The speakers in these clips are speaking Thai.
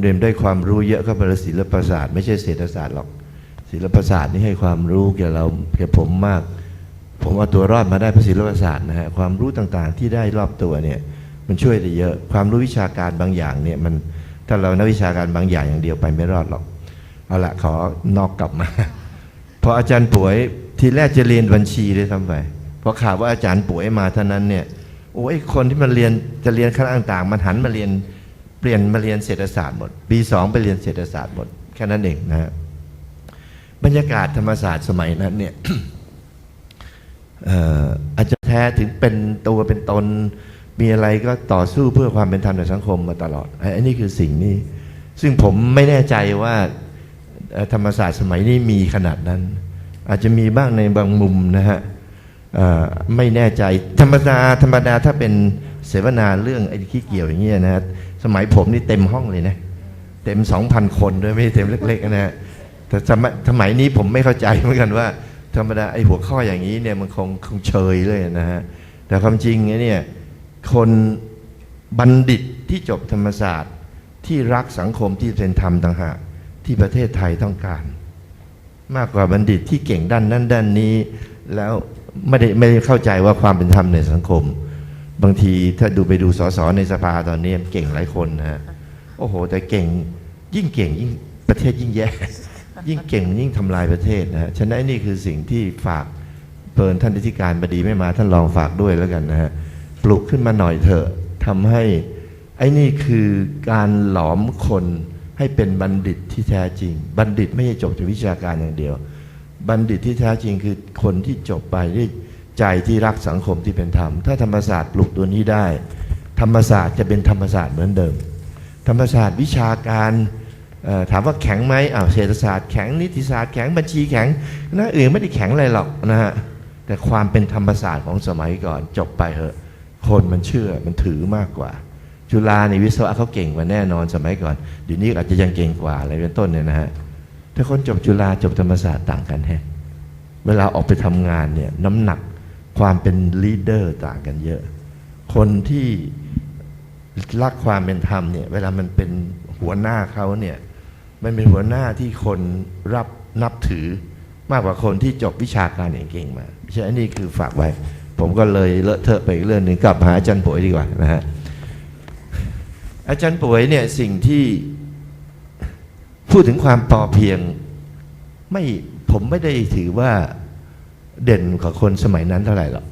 เรียนได้ความรู้เยอะก็เป็นศิลปศาสตร์ไม่ใช่เศรษฐศาสตร์หรอก ศิลปศาสตร์นี่ให้ความรู้แก่เราแก่ผมมาก ผมเอาตัวรอดมาได้เพราะศิลปศาสตร์นะฮะความรู้ต่างๆที่ได้รอบตัวเนี่ยมันช่วยได้เยอะความรู้วิชาการบางอย่างเนี่ยมันถ้าเรานักวิชาการบางอย่างอย่างเดียวไปไม่รอดหรอกเอาละขอนอกกลับมาพออาจารย์ป่วยทีแรกจะเรียนบัญชีเลยทำไปพอข่าวว่าอาจารย์ป่วยมาเท่านั้นเนี่ยโอ้ยคนที่มันเรียนจะเรียนคณะต่างๆ มันหันมาเรียน เปลี่ยนมาเรียนเศรษฐศาสตร์หมด ปีสองไปเรียนเศรษฐศาสตร์หมด แค่นั้นเองนะฮะบรรยากาศธรรมศาสตร์สมัยนั้นเนี่ยอาจจะแท้ถึงเป็นตัวเป็นตน มีอะไรก็ต่อสู้เพื่อความเป็นธรรมในสังคมมาตลอดอ้ไอ้นี่คือสิ่งนี้ ซึ่งผมไม่แน่ใจว่าธรรมศาสตร์สมัยนี้มีขนาดนั้น อาจจะมีบ้างในบางมุมนะฮะไม่แน่ใจธรรมดาธรรมดาถ้าเป็นเสวนาเรื่องไอ้ขี้เกี่ยวอย่างเงี้ยนะฮะ สมัยผมนี่เต็มห้องเลยนะ เต็มสองพันคนด้วยไม่เต็มเล็กๆนะฮะแต่สมัยสมัยนี้ผมไม่เข้าใจเหมือนกันว่า ธรรมดาไอ้หัวข้ออย่างนี้เนี่ยมันคงคงเชยเลยนะฮะแต่ความจริงเนี่ยคนบัณฑิตที่จบธรรมศาสตร์ที่รักสังคมที่เป็นธรรมต่างหากที่ประเทศไทยต้องการ มากกว่าบัณฑิตที่เก่งด้านนั้นด้านนี้ แล้วไม่ได้ไม่ได้เข้าใจว่าความเป็นธรรมในสังคม บางทีถ้าดูไปดูสสในสภาตอนนี้เก่งหลายคนนะฮะโอ้โห แต่เก่งยิ่งเก่งยิ่งประเทศยิ่งแย่ยิ่งเก่งยิ่งทำลายประเทศนะฮะฉะนั้นนี่คือสิ่งที่ฝากเปินท่านอธิการบดีไม่มาท่านลองฝากด้วยแล้วกันนะฮะปลุกขึ้นมาหน่อยเถอะทำให้ไอ้นี่คือการหลอมคนให้เป็นบัณฑิตที่แท้จริง บัณฑิตไม่ใช่จบจากวิชาการอย่างเดียว บัณฑิตที่แท้จริงคือคนที่จบไปด้วย ใจที่รักสังคมที่เป็นธรรม ถ้าธรรมศาสตร์ปลุกตัวนี้ได้ ธรรมศาสตร์จะเป็นธรรมศาสตร์เหมือนเดิม ธรรมศาสตร์วิชาการถามว่าแข็งไหมอ้าวเศรษฐศาสตร์แข็งนิติศาสตร์แข็งบัญชีแข็งหน้าอื่นไม่ได้แข็งอะไรหรอกนะฮะแต่ความเป็นธรรมศาสตร์ของสมัยก่อนจบไปเหอะ คนมันเชื่อมันถือมากกว่า จุฬาในวิศวะเขาเก่งกว่าแน่นอนสมัยก่อนเดี๋ยวนี้อาจจะยังเก่งกว่าอะไรเป็นต้นเนี่ยนะฮะถ้าคนจบจุฬาจบธรรมศาสตร์ต่างกันแฮะเวลาออกไปทำงานเนี่ยน้ำหนัก ความเป็นลีดเดอร์ต่างกันเยอะ คนที่รักความเป็นธรรมเนี่ย เวลามันเป็นหัวหน้าเขาเนี่ย มันเป็นหัวหน้าที่คนรับนับถือมากกว่าคนที่จบวิชาการเก่งๆมาใช่อันนี้คือฝากไว้ ผมก็เลยเลอะเทอะไปอีกเรื่องหนึ่งกลับหาอาจารย์ป่วยดีกว่านะฮะ อาจารย์ป่วยเนี่ยสิ่งที่พูดถึงความพอเพียงไม่ผมไม่ได้ถือว่า เด่นกว่าคนสมัยนั้นเท่าไหร่หรอก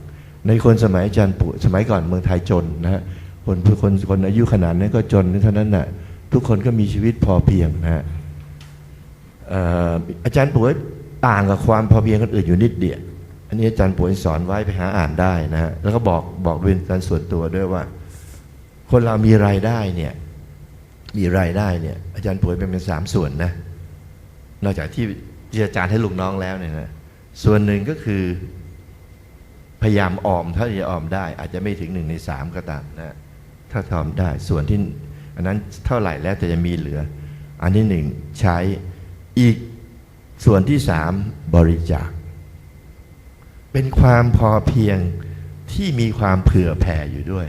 ในคนสมัยอาจารย์ปู่สมัยก่อนเมืองไทยจนนะฮะคนคนคนอายุขนาดนั้นก็จนเท่านั้นน่ะทุกคนก็มีชีวิตพอเพียงนะฮะอาจารย์ปู่ต่างกับความพอเพียงคนอื่นอยู่นิดเดียวอันนี้อาจารย์ปู่สอนไว้ไปหาอ่านได้นะฮะแล้วก็บอกบอกเป็นการส่วนตัวด้วยว่า คนเรามีรายได้เนี่ยมีรายได้เนี่ยอาจารย์ป่วยเป็นเป็นสามส่วนนะนอกจากที่ที่อาจารย์ให้ลูกน้องแล้วเนี่ยนะ ส่วนหนึ่งก็คือพยายามออมถ้าจะออมได้ อาจจะไม่ถึงหนึ่งในสามก็ตามนะถ้าทำได้ส่วนที่อันนั้นเท่าไหร่แล้วแต่จะมีเหลือ อันที่หนึ่งใช้อีกส่วนที่สามบริจาค เป็นความพอเพียงที่มีความเผื่อแผ่อยู่ด้วย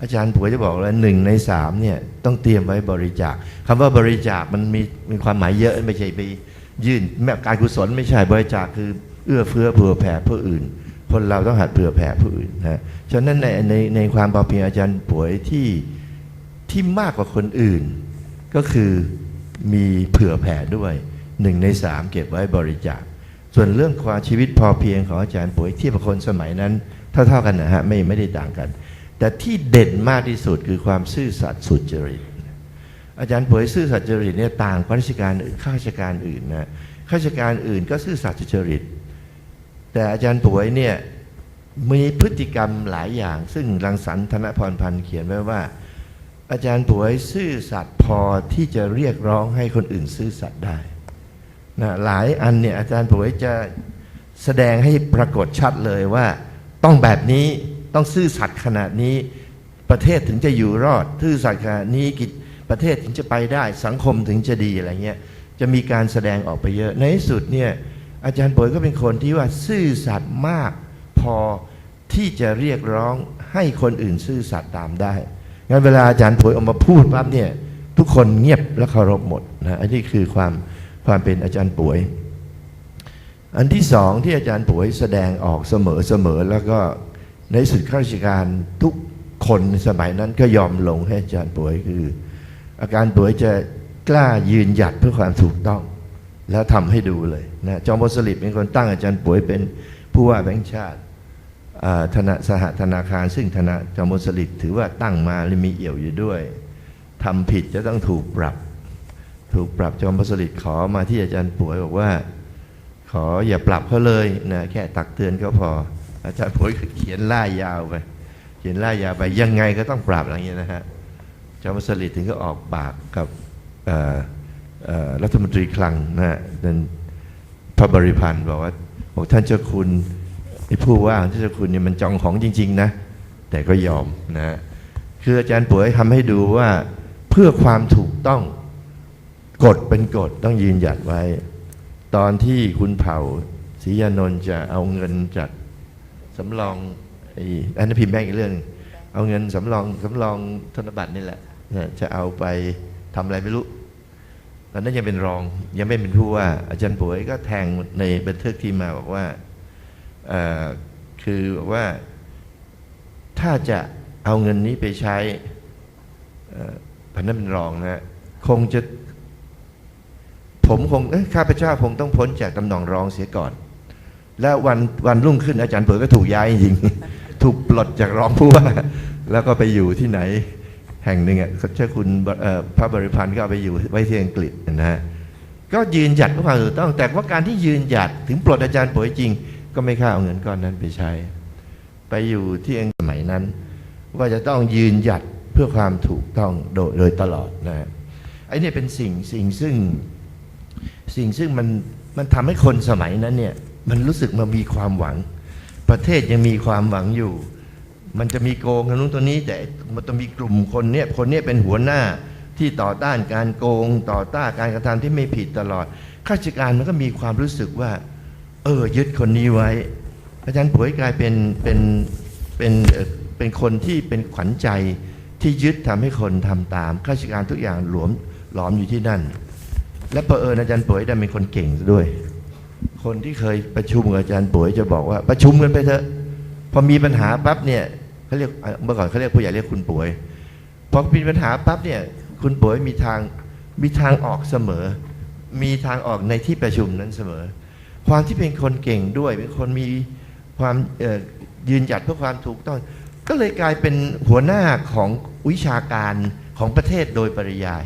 อาจารย์ผัวจะบอกว่าหนึ่งในสามเนี่ยต้องเตรียมไว้บริจาคคำว่าบริจาคมันมีมีความหมายเยอะไม่ใช่ไป ยื่นแม้การกุศลไม่ใช่บริจาคคือเอื้อเฟื้อเผื่อแผ่ผู้อื่น คนเราต้องหัดเผื่อแผ่ผู้อื่นนะฉะนั้นในในในความพอเพียงอาจารย์ป่วยที่ที่มากกว่าคนอื่น ก็คือมีเผื่อแผ่ด้วยหนึ่งในสามเก็บไว้บริจาค ส่วนเรื่องความชีวิตพอเพียงของอาจารย์ป่วยเทียบกับคนสมัยนั้นเท่าๆกันนะฮะไม่ไม่ได้ต่างกัน แต่ที่เด่นมากที่สุดคือความซื่อสัตย์สุจริต อาจารย์ป่วยซื่อสัตย์จริตเนี่ยต่างกับราชการอื่นข้าราชการอื่นนะข้าราชการอื่นก็ซื่อสัตย์จริต แต่อาจารย์ป่วยเนี่ยมีพฤติกรรมหลายอย่าง ซึ่งรังสรรค์ธนพรพันธ์เขียนไว้ว่า อาจารย์ป่วยซื่อสัตย์พอที่จะเรียกร้องให้คนอื่นซื่อสัตย์ได้นะหลายอันเนี่ยอาจารย์ป่วยจะแสดงให้ปรากฏชัดเลยว่า ต้องแบบนี้ต้องซื่อสัตย์ขนาดนี้ประเทศถึงจะอยู่รอดซื่อสัตย์ขนาดนี้กิจ ประเทศถึงจะไปได้สังคมถึงจะดีอะไรเงี้ยจะมีการแสดงออกไปเยอะในที่สุดเนี่ยอาจารย์ป่วยก็เป็นคนที่ว่าซื่อสัตย์มากพอที่จะเรียกร้องให้คนอื่นซื่อสัตย์ตามได้งั้นเวลาอาจารย์ป่วยออกมาพูดปั๊บเนี่ยทุกคนเงียบและเคารพหมดนะอันนี้คือความความเป็นอาจารย์ป่วย อันที่สองที่อาจารย์ป่วยแสดงออกเสมอเสมอแล้วก็ในสุดข้าราชการทุกคนในสมัยนั้นก็ยอมลงให้อาจารย์ป่วยคือ อาการป่วยจะกล้ายืนหยัดเพื่อความถูกต้อง แล้วทำให้ดูเลยนะจอมพลสฤษดิ์เป็นคนตั้งอาจารย์ป่วยเป็นผู้ว่าแบงค์ชาติธนาสหธนาคาร ซึ่งธนาจอมพลสฤษดิ์ถือว่าตั้งมาและมีเอี่ยวอยู่ด้วยทำผิดจะต้องถูกปรับ ถูกปรับจอมพลสฤษดิ์ขอมาที่อาจารย์ป่วยบอกว่า ขออย่าปรับเขาเลยนะแค่ตักเตือนก็พอ อาจารย์ป่วยเขียนล่ายยาวไปเขียนล่ายยาวไปยังไงก็ต้องปรับอะไรอย่างเงี้ยนะฮะ จอมพลสฤษดิ์ถึงก็ออกปากกับรัฐมนตรีคลังนะฮะนั่นพระบริพันธ์บอกว่าบอกท่านเจ้าคุณไอ้ผู้ว่าท่านเจ้าคุณเนี่ยมันจองของจริง ๆ นะ แต่ก็ยอมนะฮะคืออาจารย์ป่วยทำให้ดูว่าเพื่อความถูกต้องกฎเป็นกฎต้องยืนหยัดไว้ ตอนที่คุณเผ่าศรียานนท์จะเอาเงินจากสำรองไอ้อันนั้นพิมพ์แบงอีกเรื่อง เอาเงินสำรองสำรองธนบัตรนี่แหละ จะเอาไปทำอะไรไม่รู้ตอนนั้นยังเป็นรองยังไม่เป็นผู้ว่า อาจารย์ป่วยก็แทงในบันทึกที่มาบอกว่าคือบอกว่าถ้าจะเอาเงินนี้ไปใช้พันนั้นเป็นรองนะคงจะผมคงข้าพเจ้าคงต้องพ้นจากตำแหน่งรองเสียก่อน แล้ววันวันรุ่งขึ้นอาจารย์เผยก็ถูกย้ายจริง ถูกปลดจากรองผู้ว่า แล้วก็ไปอยู่ที่ไหน แห่งหนึ่งอะเจ้าคุณพระบริพันธ์ก็เอาไปอยู่ไว้ที่อังกฤษนะฮะก็ยืนหยัดเพื่อความถูกต้องแต่ว่าการที่ยืนหยัดถึงปลดอาจารย์ป่วยจริง ก็ไม่ค่าเอาเงินก้อนนั้นไปใช้ ไปอยู่ที่อังสมัยนั้น ว่าจะต้องยืนหยัดเพื่อความถูกต้องโดยโดยตลอดนะฮะไอ้นี่เป็นสิ่งสิ่งซึ่งสิ่งซึ่งมันมันทำให้คนสมัยนั้นเนี่ยมันรู้สึกมันมีความหวัง ประเทศยังมีความหวังอยู่ มันจะมีโกงกันนู้นตัวนี้ แต่มันต้องมีกลุ่มคนเนี่ยคนเนี้เป็นหัวหน้าที่ต่อต้านการโกง ต่อต้านการกระทำที่ไม่ผิดตลอดข้าราชการมันก็มีความรู้สึกว่า เออยึดคนนี้ไว้อาจารย์ป่วยกลายเป็นเป็นเป็นเออเป็นคนที่เป็นขวัญใจที่ยึดทำให้คนทำตามข้าราชการทุกอย่างหลวมหลอมอยู่ที่นั่น และเผอิญอาจารย์ป่วยได้เป็นคนเก่งซะด้วย คนที่เคยประชุมกับอาจารย์ป่วยจะบอกว่าประชุมกันไปเถอะพอมีปัญหาปั๊บเนี่ย เขาเรียกเมื่อก่อนเขาเรียกผู้ใหญ่เรียกคุณป่วยพอมีปัญหาปั๊บเนี่ยคุณป่วยมีทางมีทางออกเสมอ มีทางออกในที่ประชุมนั้นเสมอ ความที่เป็นคนเก่งด้วยเป็นคนมีความยืนหยัดเพื่อความถูกต้อง ก็เลยกลายเป็นหัวหน้าของวิชาการของประเทศโดยปริยาย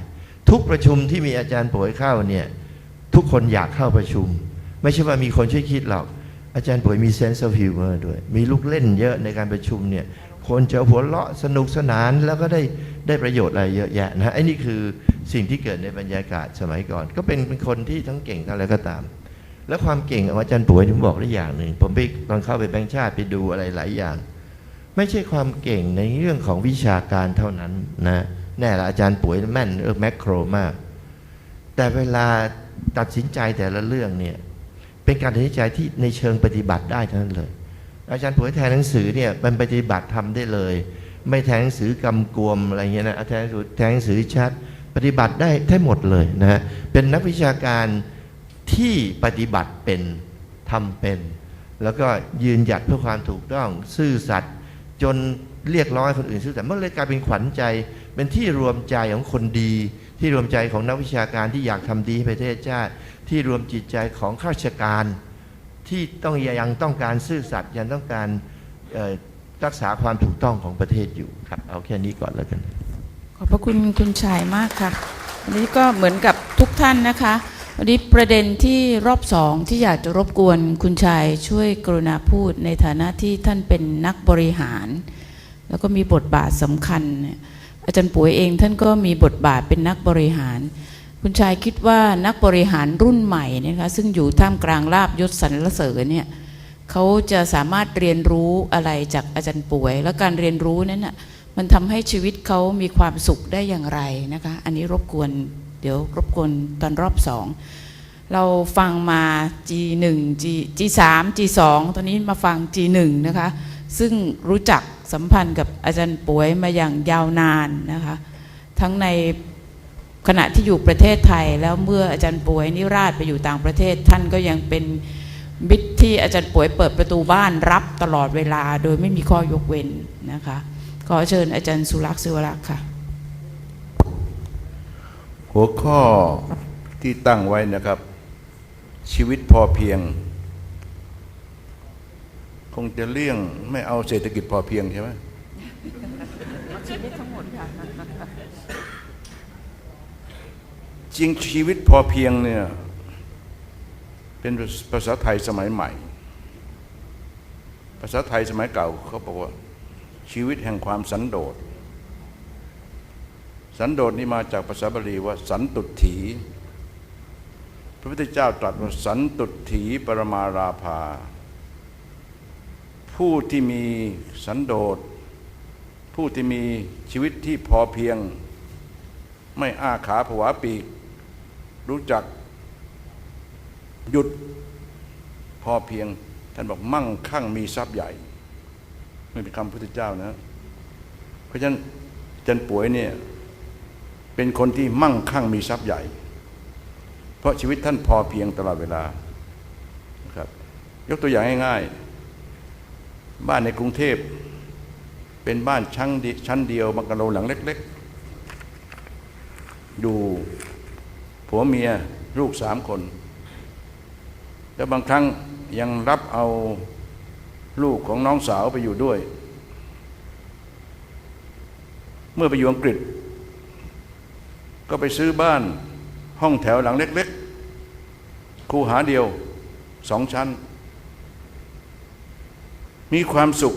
ทุกประชุมที่มีอาจารย์ป่วยเข้าเนี่ยทุกคนอยากเข้าประชุม ไม่ใช่ว่ามีคนช่วยคิดหรอกอาจารย์ป่วยมี sense of humor ด้วย มีลูกเล่นเยอะในการประชุมเนี่ย คนจะหัวเราะสนุกสนานแล้วก็ได้ได้ประโยชน์อะไรเยอะแยะนะไอ้นี่คือสิ่งที่เกิดในบรรยากาศสมัยก่อน ก็เป็นเป็นคนที่ทั้งเก่งทั้งอะไรก็ตาม แล้วความเก่งของอาจารย์ป่วยผมบอกได้อย่างหนึ่งผมไปตอนเข้าไปแบงค์ชาติไปดูอะไรหลายอย่าง ไม่ใช่ความเก่งในเรื่องของวิชาการเท่านั้นนะแน่ละอาจารย์ป่วยแม่นเออแมคโครมาก แต่เวลาตัดสินใจแต่ละเรื่องเนี่ยเป็นการตัดสินใจที่ในเชิงปฏิบัติได้ทั้งนั้นเลย อาจารย์ป่วยแทนหนังสือเนี่ยมันปฏิบัติทำได้เลย ไม่แทนหนังสือกำกวมอะไรเงี้ยนะแทนสือแทนหนังสือชัด ปฏิบัติได้ได้งหมดเลยนะฮะเป็นนักวิชาการที่ปฏิบัติเป็นทำเป็น แล้วก็ยืนหยัดเพื่อความถูกต้องซื่อสัตย์จนเรียกร้องให้คนอื่นซื่อสัตย์มันเลยกลายเป็นขวัญใจเป็นที่รวมใจของคนดี ที่รวมใจของนักวิชาการที่อยากทำดีให้ประเทศชาติที่รวมจิตใจของข้าราชการ ที่ต้องยังต้องการซื่อสัตย์ยังต้องการรักษาความถูกต้องของประเทศอยู่ครับ เอาแค่นี้ก่อนแล้วกัน ขอบพระคุณคุณชายมากค่ะวันนี้ก็เหมือนกับทุกท่านนะคะ วันนี้ประเด็นที่รอบสองที่อยากจะรบกวนคุณชายช่วยกรุณาพูดในฐานะที่ท่านเป็นนักบริหาร แล้วก็มีบทบาทสำคัญ อาจารย์ปุ๋ยเองท่านก็มีบทบาทเป็นนักบริหาร คุณชายคิดว่านักบริหารรุ่นใหม่นะคะซึ่งอยู่ท่ามกลางลาบยศสรรเสริญเนี่ยเขาจะสามารถเรียนรู้อะไรจากอาจารย์ป่วย และการเรียนรู้นั้นน่ะมันทำให้ชีวิตเขามีความสุขได้อย่างไรนะคะ อันนี้รบกวนเดี๋ยวรบกวนตอนรอบสองเราฟังมา G1 G G3 G2 ตอนนี้มาฟัง G1 นะคะ ซึ่งรู้จักสัมพันธ์กับอาจารย์ป่วยมาอย่างยาวนานนะคะ ทั้งใน ขณะที่อยู่ประเทศไทย แล้วเมื่ออาจารย์ป่วยนิราชไปอยู่ต่างประเทศ ท่านก็ยังเป็นมิตรที่อาจารย์ป่วยเปิดประตูบ้านรับตลอดเวลา โดยไม่มีข้อยกเว้นนะคะขอเชิญอาจารย์สุรักษ์ศิวรักษ์ค่ะ หัวข้อที่ตั้งไว้นะครับ ชีวิตพอเพียง คงจะเลี่ยงไม่เอาเศรษฐกิจพอเพียงใช่ไหม จริงชีวิตพอเพียงเนี่ยเป็นภาษาไทยสมัยใหม่ ภาษาไทยสมัยเก่าเขาบอกว่า ชีวิตแห่งความสันโดษ สันโดษนี่มาจากภาษาบาลีว่า สันตุถี พระพุทธเจ้าตรัสว่าสันตุถีปรมาราภา ผู้ที่มีสันโดษ ผู้ที่มีชีวิตที่พอเพียง ไม่อ้าขาผวาปีก รู้จัก หยุดพอเพียง ท่านบอกมั่งคั่งมีทรัพย์ใหญ่ ไม่เป็นคำพุทธเจ้านะ เพราะฉะนั้นจันป่วยเนี่ยเป็นคนที่มั่งคั่งมีทรัพย์ใหญ่ เพราะชีวิตท่านพอเพียงตลอดเวลาครับ ยกตัวอย่างง่ายๆ บ้านในกรุงเทพ เป็นบ้านชั้นดีชั้นเดียวบังกะโลหลังเล็กๆดู ผัวเมียลูกสามคน แล้วบางครั้งยังรับเอาลูกของน้องสาวไปอยู่ด้วย เมื่อไปอยู่อังกฤษ ก็ไปซื้อบ้านห้องแถวหลังเล็กๆ คูหาเดียวสองชั้น มีความสุข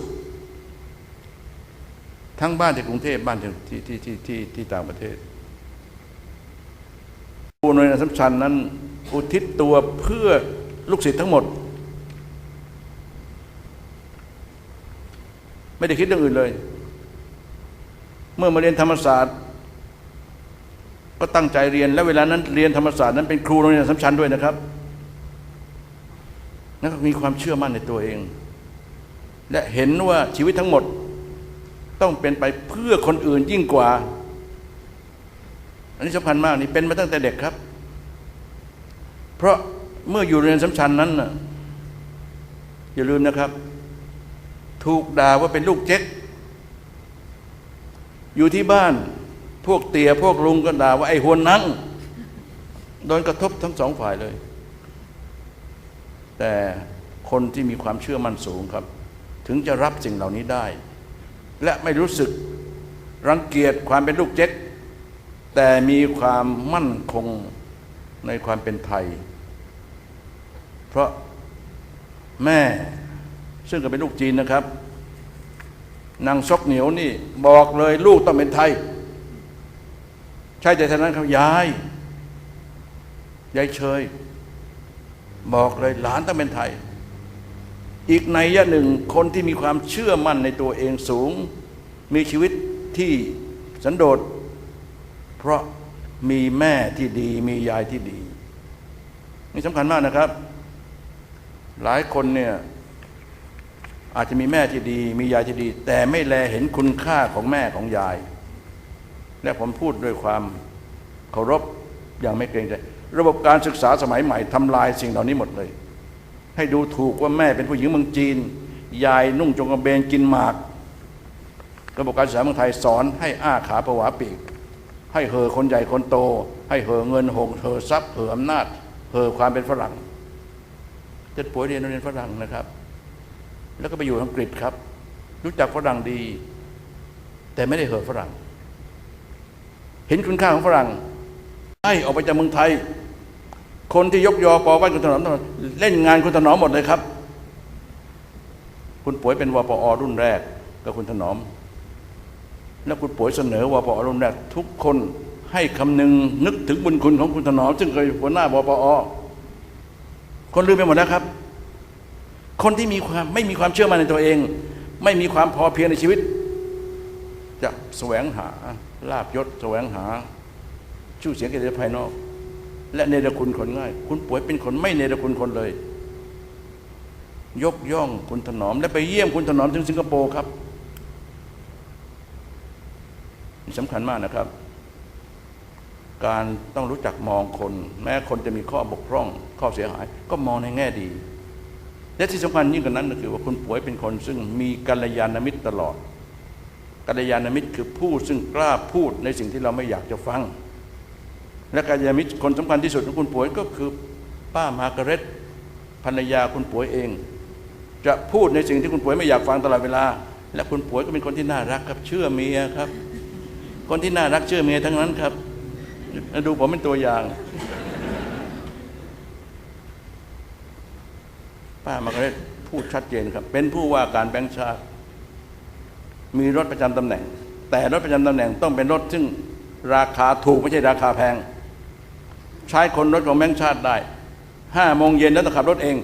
ทั้งบ้านที่กรุงเทพบ้านที่ที่ที่ที่ที่ต่างประเทศ ผู้นวยงานสำคัญนั้น อุทิศตัวเพื่อลูกศิษย์ทั้งหมด ไม่ได้คิดเรื่องอื่นเลย เมื่อมาเรียนธรรมศาสตร์ ก็ตั้งใจเรียนและเวลานั้นเรียนธรรมศาสตร์นั้นเป็นครูโรงเรียนสัมชัญด้วยนะครับนั่นก็มีความเชื่อมั่นในตัวเอง และเห็นว่าชีวิตทั้งหมดต้องเป็นไปเพื่อคนอื่นยิ่งกว่า อันนี้สำคัญมากนี่เป็นมาตั้งแต่เด็กครับ เพราะเมื่ออยู่เรียนสัมชัญนั้นน่ะอย่าลืมนะครับ ถูกด่าว่าเป็นลูกเจ๊กอยู่ที่บ้านพวกเตียพวกลุงก็ด่าว่าไอ้หัวนังโดนกระทบทั้งสองฝ่ายเลย แต่คนที่มีความเชื่อมั่นสูงครับ ถึงจะรับสิ่งเหล่านี้ได้ และไม่รู้สึกรังเกียจความเป็นลูกเจ๊ก แต่มีความมั่นคงในความเป็นไทย เพราะแม่ซึ่งก็เป็นลูกจีนนะครับ นางซกเหนียวนี่บอกเลยลูกต้องเป็นไทย ใช่แต่เท่านั้นครับยายยายเชย บอกเลยหลานต้องเป็นไทย อีกในยะหนึ่งคนที่มีความเชื่อมั่นในตัวเองสูง มีชีวิตที่สันโดษ เพราะมีแม่ที่ดี มียายที่ดี นี่สำคัญมากนะครับ หลายคนเนี่ยอาจจะมีแม่ที่ดี มียายที่ดี แต่ไม่แลเห็นคุณค่าของแม่ของยาย และผมพูดด้วยความเคารพอย่างไม่เกรงใจ ระบบการศึกษาสมัยใหม่ทำลายสิ่งเหล่านี้หมดเลย ให้ดูถูกว่าแม่เป็นผู้หญิงเมืองจีน ยายนุ่งจงกระเบนกินหมาก ระบบการศึกษาเมืองไทยสอนให้อ้าขาผวาปีก ให้เหอคนใหญ่คนโต ให้เหอเงินหงเหอทรัพย์เหออำนาจเหอความเป็นฝรั่งเจ็ดป่วยเรียนโรงเรียนฝรั่งนะครับ แล้วก็ไปอยู่อังกฤษครับ รู้จักฝรั่งดี แต่ไม่ได้เหอฝรั่ง เห็นคุณค่าของฝรั่งให้ออกไปจากเมืองไทย คนที่ยกยอปอบ้านคุณถนอมเล่นงานคุณถนอมหมดเลยครับ คุณป่วยเป็นวปอรุ่นแรกกับคุณถนอม แล้วคุณป่วยเสนอวปอรุ่นแรกทุกคนให้คำนึงนึกถึงบุญคุณของคุณถนอมซึ่งเคยหัวหน้าวปอคนลืมไปหมดแล้วครับ คนที่มีความไม่มีความเชื่อมั่นในตัวเอง ไม่มีความพอเพียงในชีวิต จะแสวงหาลาบยศแสวงหา ชื่อเสียงเกียรติภายนอก และเนรคุณคนง่าย คุณป่วยเป็นคนไม่เนรคุณคนเลย ยกย่องคุณถนอม และไปเยี่ยมคุณถนอมถึงสิงคโปร์ครับนี่ สำคัญมากนะครับ การต้องรู้จักมองคน แม้คนจะมีข้อบกพร่องข้อเสียหาย ก็มองในแง่ดี และที่สำคัญยิ่งกว่านั้นก็คือว่าคุณป่วยเป็นคน ซึ่งมีกัลยาณมิตรตลอดกัลยาณมิตรคือผู้ซึ่งกล้าพูดในสิ่งที่เราไม่อยากจะฟัง และกัลยาณมิตรคนสำคัญที่สุดของคุณป่วยก็คือป้ามาร์กาเร็ตภรรยาคุณป่วยเอง จะพูดในสิ่งที่คุณป่วยไม่อยากฟังตลอดเวลา และคุณป่วยก็เป็นคนที่น่ารักครับ เชื่อเมียครับ คนที่น่ารักเชื่อเมียทั้งนั้นครับ ดูผมเป็นตัวอย่าง ป้ามากเร็ตพูดชัดเจนครับ เป็นผู้ว่าการแบงค์ชาติ มีรถประจำตำแหน่ง แต่รถประจำตำแหน่งต้องเป็นรถซึ่งราคาถูกไม่ใช่ราคาแพง ใช้คนรถของแบงค์ชาติได้ห้าโมงเย็นแล้วต้องขับรถเอง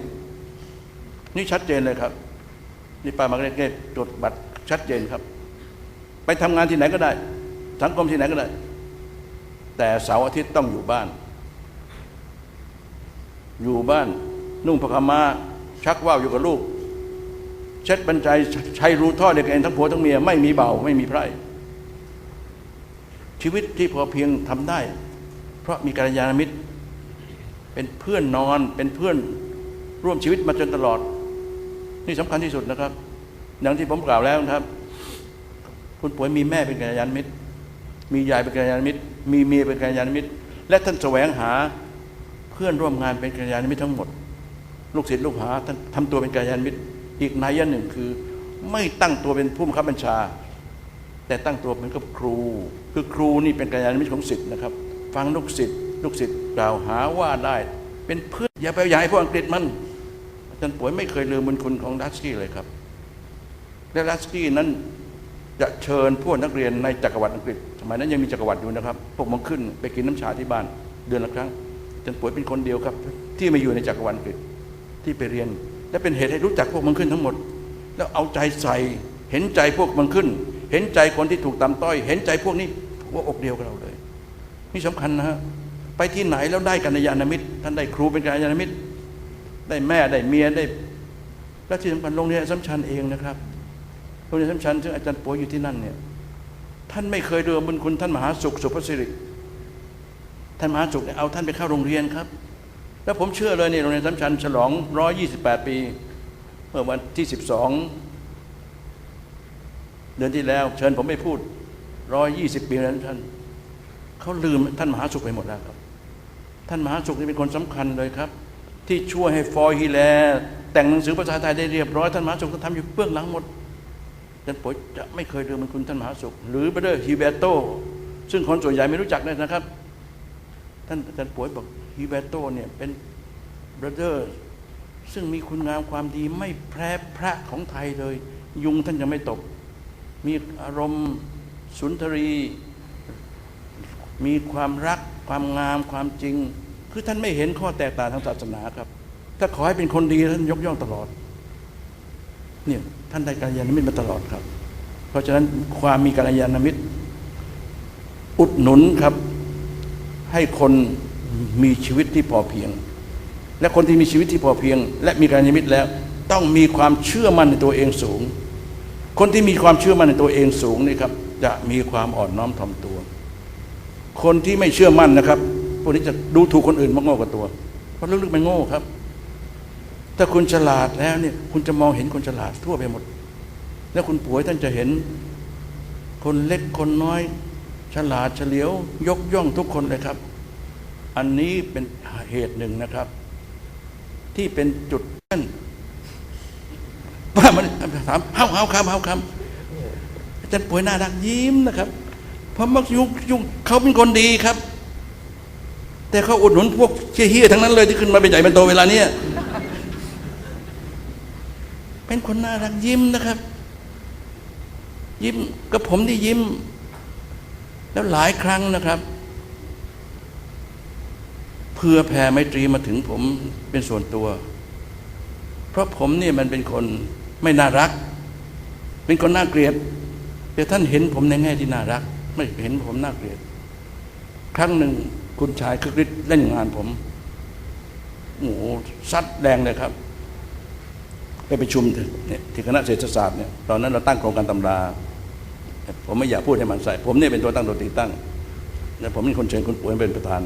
นี่ชัดเจนเลยครับนี่ป้ามาร์กเร็ตจดบัตรชัดเจนครับ ไปทำงานที่ไหนก็ได้ สังคมที่ไหนก็ได้ แต่เสาร์อาทิตย์ต้องอยู่บ้าน อยู่บ้าน นุ่งผ้าขาวมาชักว่าวอยู่กับลูก เช็ดบันใจใช้รูท่อเด็กเองทั้งผัวทั้งเมียไม่มีเบาไม่มีไพร่ชีวิตที่พอเพียงทำได้ เพราะมีกัลยาณมิตร เป็นเพื่อนนอนเป็นเพื่อนร่วมชีวิตมาจนตลอด นี่สำคัญที่สุดนะครับ อย่างที่ผมกล่าวแล้วนะครับ คุณป่วยมีแม่เป็นกัลยาณมิตร มียายเป็นกัลยาณมิตร มีเมียเป็นกัลยาณมิตร และท่านแสวงหาเพื่อนร่วมงานเป็นกัลยาณมิตรทั้งหมด ลูกศิษย์ลูกหาท่านทำตัวเป็นกัลยาณมิตร อีกนัยยะหนึ่งคือ ไม่ตั้งตัวเป็นผู้บังคับบัญชา แต่ตั้งตัวเป็นกับครู คือครูนี่เป็นกัลยาณมิตรของศิษย์นะครับ ฟังลูกศิษย์ลูกศิษย์กล่าวหาว่าได้ เป็นเพื่อนอย่าไปอย่าให้พวกอังกฤษมันอาจารย์ป่วยไม่เคยลืมบุญคุณของดัสกี้เลยครับและดัสกี้นั้น จะเชิญพวกนักเรียนในจักรวรรดิอังกฤษ สมัยนั้นยังมีจักรวรรดิอยู่นะครับพวกมันขึ้นไปกินน้ำชาที่บ้านเดือนละครั้งจารย์ป่วยเป็นคนเดียวครับ ที่มาอยู่ในจักรวรรดิอังกฤษที่ไปเรียน และเป็นเหตุให้รู้จักพวกมันขึ้นทั้งหมด แล้วเอาใจใส่เห็นใจพวกมันขึ้น เห็นใจคนที่ถูกตำต้อย เห็นใจพวกนี้หัวอกเดียวกับเราเลย นี่สำคัญนะฮะไปที่ไหนแล้วได้กัลยาณมิตร ท่านได้ครูเป็นกัลยาณมิตร ได้แม่ได้เมียได้และที่สำคัญโรงเรียนสัมชัญเองนะครับ โรงเรียนสัมชัญซึ่งอาจารย์ปัวอยู่ที่นั่นเนี่ยท่านไม่เคยเรือบุญคุณท่านมหาสุขสุภสิริท่านมหาสุขเนี่ยเอาท่านไปเข้าโรงเรียนครับ แล้วผมเชื่อเลยเนี่ยโรงเรียนสัมชัญฉลอง 128 ปี เมื่อวันที่ 12 เดือนที่แล้ว เชิญผมไปพูด 120 ปีแล้วท่านเขาลืมท่านมหาสุขไปหมดแล้วครับ ท่านมหาสุขนี่เป็นคนสำคัญเลยครับ ที่ช่วยให้ฟอยฮีแลแต่งหนังสือภาษาไทยได้เรียบร้อยท่านมหาสุขท่าทำอยู่เบื้องหลังหมด จารย์ป๋วยจะไม่เคยลืมมันคุณท่านมหาสุข หรือเบเดอร์ฮิเบโตซึ่งคนส่วนใหญ่ไม่รู้จักเลยนะครับ ท่านอาจารย์ป๋วยบอกฮิเบโตเนี่ยเป็นเบเดอร์ซึ่งมีคุณงามความดีไม่แพ้พระของไทยเลย ยุงท่านจะไม่ตก มีอารมณ์สุนทรี มีความรัก ความงามความจริง คือท่านไม่เห็นข้อแตกต่างทางศาสนาครับ ถ้าขอให้เป็นคนดีท่านยกย่องตลอดเนี่ย ท่านได้กัลยาณมิตรมาตลอดครับ เพราะฉะนั้นความมีกัลยาณมิตร อุดหนุนครับ ให้คนมีชีวิตที่พอเพียง และคนที่มีชีวิตที่พอเพียง และมีกัลยาณมิตรแล้ว ต้องมีความเชื่อมั่นในตัวเองสูง คนที่มีความเชื่อมั่นในตัวเองสูงนี่ครับ จะมีความอ่อนน้อมถ่อมตัว คนที่ไม่เชื่อมั่นนะครับพวกนี้จะดูถูกคนอื่นมากโง่กว่าตัว เพราะลึกๆมันโง่ครับ ถ้าคุณฉลาดแล้วเนี่ยคุณจะมองเห็นคนฉลาดทั่วไปหมด แล้วคุณป่วยท่านจะเห็น คนเล็กคนน้อย ฉลาดเฉลียวยกย่องทุกคนเลยครับ อันนี้เป็นเหตุหนึ่งนะครับ ที่เป็นจุดนั่นว่ามันถามเฮาเฮาคำเฮาคำอาจารย์ป่วยหน่ารักยิ้มนะครับ เพราะมักยุงยุงเขาเป็นคนดีครับ แต่เขาอุดหนุนพวกเฮี้ยๆทั้งนั้นเลยที่ขึ้นมาเป็นใหญ่เป็นโตเวลาเนี้ย เป็นคนน่ารักยิ้มนะครับ ยิ้มกับผมที่ยิ้ม แล้วหลายครั้งนะครับ เพื่อแผ่ไมตรีมาถึงผมเป็นส่วนตัว เพราะผมเนี่ยมันเป็นคนไม่น่ารัก เป็นคนน่าเกลียด แต่ท่านเห็นผมในแง่ที่น่ารัก ไม่เห็นผมน่าเกลียด ครั้งหนึ่งคุณชายคึกฤทธิ์เล่นงานผมโอ้โหซัดแรงเลยครับ ไปประชุมเนี่ยที่คณะเศรษฐศาสตร์เนี่ยตอนนั้นเราตั้งโครงการตำรา ผมไม่อยากพูดให้มันใส่ ผมเนี่ยเป็นตัวตั้งตัวตีตั้งและผมมีคนเชิญคุณป่วยเป็นประธาน